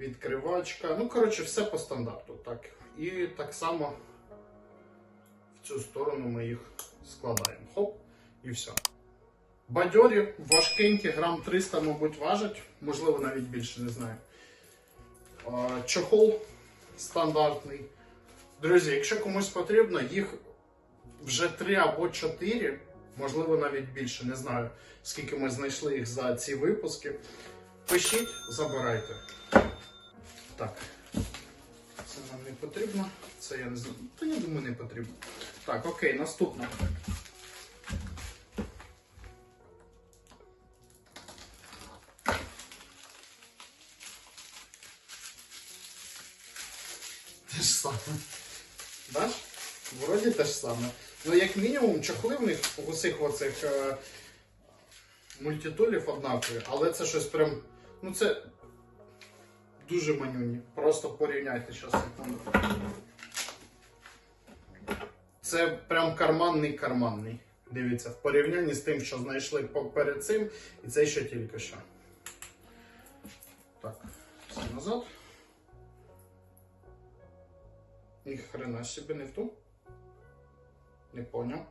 відкривачка. Ну, коротше, все по стандарту. Так. І так само в цю сторону ми їх складаємо. Хоп, і все. Бадьорі, важкенькі, грам 300, мабуть, важать, можливо, навіть більше, не знаю. Чохол стандартний. Друзі, якщо комусь потрібно, їх вже 3 або 4, можливо, навіть більше, не знаю, скільки ми знайшли їх за ці випуски. Пишіть, забирайте. Так. Це нам не потрібно. Це я не знаю. Та я думаю, не потрібно. Так, окей, наступне. Те ж саме. Бач? Вроді те ж саме. Ну, як мінімум, чохли у усіх оцих е, мультитулів однакові, але це щось прям. Ну це дуже манюні. Просто порівняйте зараз. Це прям карманний карманний. Дивіться, в порівнянні з тим, що знайшли перед цим, і це ще тільки що. Так, все назад. Ні хрена собі не в ту. Не поняв.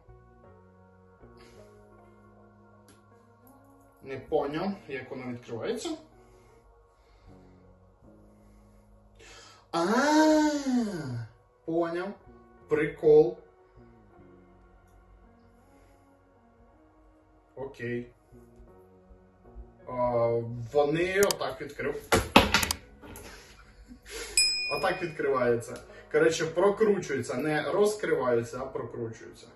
Не поняв, як воно відкривається. Поняв. Прикол. Окей. А, вони отак відкрив. Отак відкривається. Коротше, прокручуються. Не розкриваються, а прокручуються.